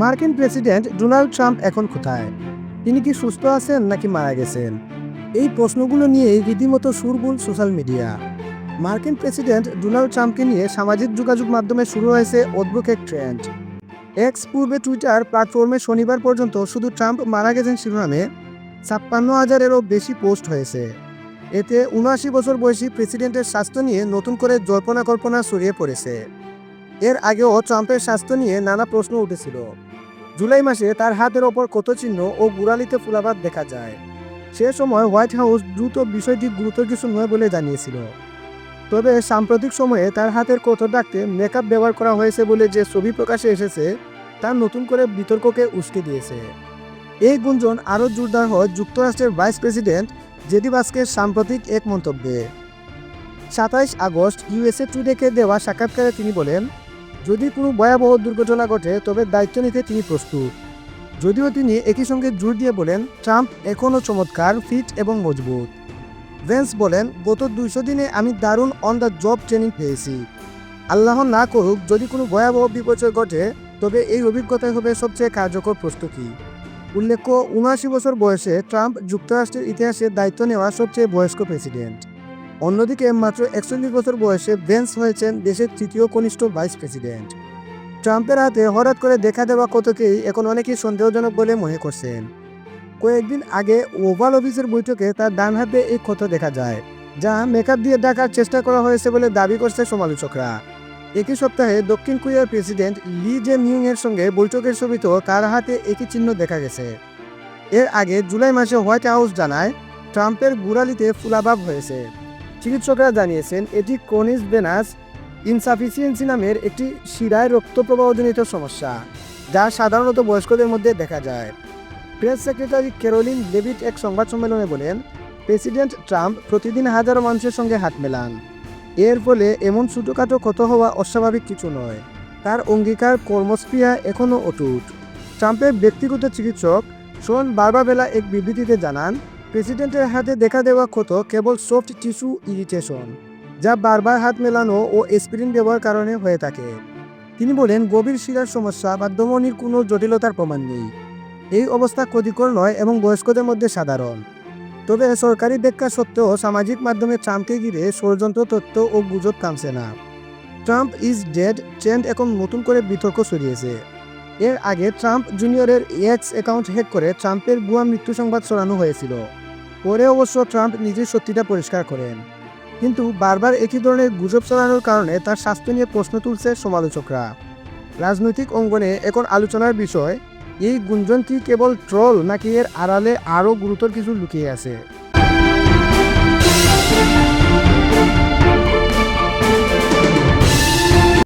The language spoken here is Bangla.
মার্কিন প্রেসিডেন্ট ডোনাল্ড ট্রাম্প এখন কোথায়? তিনি কি সুস্থ আছেন নাকি মারা গেছেন? এই প্রশ্নগুলো নিয়েই রীতিমতো সুরবুল সোশ্যাল মিডিয়া। মার্কিন প্রেসিডেন্ট ডোনাল্ড ট্রাম্পকে নিয়ে সামাজিক যোগাযোগ মাধ্যমে শুরু হয়েছে অদ্ভুত এক ট্রেন্ড। এক্স পূর্বে টুইটার প্ল্যাটফর্মে শনিবার পর্যন্ত শুধু ট্রাম্প মারা গেছেন শিরোনামে ছাপ্পান্ন হাজারেরও বেশি পোস্ট হয়েছে। এতে উনআশি বছর বয়সী প্রেসিডেন্টের স্বাস্থ্য নিয়ে নতুন করে জল্পনা কল্পনা ছড়িয়ে পড়েছে। এর আগেও ট্রাম্পের স্বাস্থ্য নিয়ে নানা প্রশ্ন উঠেছিল। জুলাই মাসে তার হাতের ওপর কত চিহ্ন ও গুড়ালিতে ফুলাবাদ দেখা যায়। সে সময় হোয়াইট হাউস দ্রুত বিষয়টি গুরুতর কিছু নয় বলে জানিয়েছিল। তবে সাম্প্রতিক সময়ে তার হাতের কত ডাকতে মেকআপ ব্যবহার করা হয়েছে বলে যে ছবি প্রকাশে এসেছে, তা নতুন করে বিতর্ককে উস্কে দিয়েছে। এই গুঞ্জন আরও জোরদার হয় যুক্তরাষ্ট্রের ভাইস প্রেসিডেন্ট জেডি বাস্কের সাম্প্রতিক এক মন্তব্যে। সাতাইশ আগস্ট ইউএসএ টুডেকে দেওয়া সাক্ষাৎকারে তিনি বলেন যদি কোনো ভয়াবহ দুর্ঘটনা ঘটে, তবে দায়িত্ব নিতে তিনি প্রস্তুত। যদিও তিনি একই সঙ্গে জোর দিয়ে বলেন, ট্রাম্প এখনও চমৎকার, ফিট এবং মজবুত। ভেন্স বলেন, গত দুইশো দিনে আমি দারুণ অন দ্য জব ট্রেনিং পেয়েছি। আল্লাহ না করুক, যদি কোনো ভয়াবহ বিপর্যয় ঘটে, তবে এই অভিজ্ঞতাই হবে সবচেয়ে কার্যকর প্রস্তুতি। উল্লেখ্য, উনআশি বছর বয়সে ট্রাম্প যুক্তরাষ্ট্রের ইতিহাসে দায়িত্ব নেওয়া সবচেয়ে বয়স্ক প্রেসিডেন্ট। অন্যদিকে মাত্র একচল্লিশ বছর বয়সে ভেন্স হয়েছেন দেশের তৃতীয় কনিষ্ঠ ভাইস প্রেসিডেন্ট। ট্রাম্পের হাতে হঠাৎ করে দেখা দেওয়া কতকেই এখন অনেকেই সন্দেহজনক বলে মনে করছেন। কয়েকদিন আগে ওভাল অফিসের বৈঠকে তার ডান হাতে এই ক্ষত দেখা যায়, যা মেকআপ দিয়ে ডাকার চেষ্টা করা হয়েছে বলে দাবি করছে সমালোচকরা। একই সপ্তাহে দক্ষিণ কোরিয়ার প্রেসিডেন্ট লি জে মিউং এর সঙ্গে বৈঠকের ছবিতেও তার হাতে একই চিহ্ন দেখা গেছে। এর আগে জুলাই মাসে হোয়াইট হাউস জানায়, ট্রাম্পের গুড়ালিতে ফুলাভাব হয়েছে। চিকিৎসকরা জানিয়েছেন, এটি ক্রনিস ভেনাস ইনসাফিসিয়েন্সি নামের একটি শিরায় রক্ত প্রবাহজনিত সমস্যা, যা সাধারণত বয়স্কদের মধ্যে দেখা যায়। প্রেস সেক্রেটারি ক্যারোলিন ডেভিড এক সংবাদ সম্মেলনে বলেন, প্রেসিডেন্ট ট্রাম্প প্রতিদিন হাজারো মানুষের সঙ্গে হাত মেলান। এর ফলে এমন ছোটোখাটো ক্ষত হওয়া অস্বাভাবিক কিছু নয়। তার অঙ্গীকার কর্মস্পৃহা এখনও অটুট। ট্রাম্পের ব্যক্তিগত চিকিৎসক শোন বারবাবেলা এক বিবৃতিতে জানান প্রেসিডেন্টের হাতে দেখা দেওয়া ক্ষত কেবল সফট টিস্যু ইরিটেশন, যা বারবার হাত মেলানো ও এসপিরিন ব্যবহার কারণে হয়ে থাকে। তিনি বলেন, গভীর শিরার সমস্যা বা দমনির কোনো জটিলতার প্রমাণ নেই। এই অবস্থা ক্ষতিকর নয় এবং বয়স্কদের মধ্যে সাধারণ। তবে সরকারি ব্যাখ্যা সত্ত্বেও সামাজিক মাধ্যমে ট্রাম্পকে ঘিরে ষড়যন্ত্র, তথ্য ও গুজব থামছে না। ট্রাম্প ইজ ডেড, ট্রেন্ড এখন নতুন করে বিতর্ক ছড়িয়েছে। এর আগে ট্রাম্প জুনিয়রের এক্স অ্যাকাউন্ট হ্যাক করে ট্রাম্পের ভুয়া মৃত্যু সংবাদ ছড়ানো হয়েছিল। পরে অবশ্য ট্রাম্প নিজের সত্যিটা পরিষ্কার করেন। কিন্তু বারবার একই ধরনের গুজব চালানোর কারণে তার স্বাস্থ্য নিয়ে প্রশ্ন তুলছে সমালোচকরা। রাজনৈতিক অঙ্গনে এখন আলোচনার বিষয়, এই গুঞ্জনটি কেবল ট্রল নাকি এর আড়ালে আরও গুরুতর কিছু লুকিয়ে আছে?